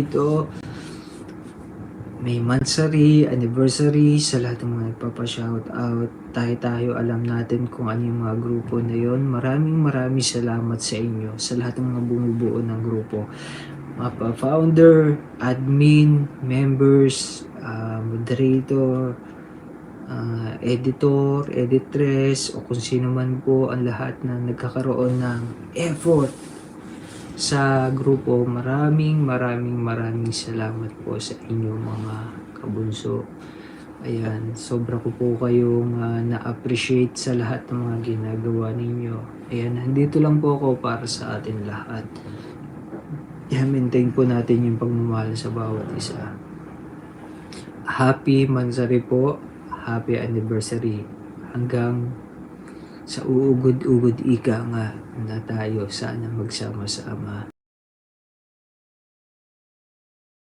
Ito, may mansary, anniversary, sa lahat ng mga nagpapa-shout out. Tayo-tayo alam natin kung ano yung mga grupo na yon. Maraming maraming salamat sa inyo, sa lahat ng mga bumubuo ng grupo. Mga pa-founder, admin, members, ah, moderator, ah, editor, editress, o kung sino man po ang lahat na nagkakaroon ng effort sa grupo. Maraming maraming maraming salamat po sa inyo mga kabunso. Ayan, sobra ko po kayong ah, na-appreciate sa lahat ng mga ginagawa ninyo. Ayan, nandito lang po ako para sa atin lahat. I-maintain po natin yung pagmamahal sa bawat isa. Happy Mansari po. Happy anniversary. Hanggang sa uugod-ugod ika nga na tayo sana magsama-sama.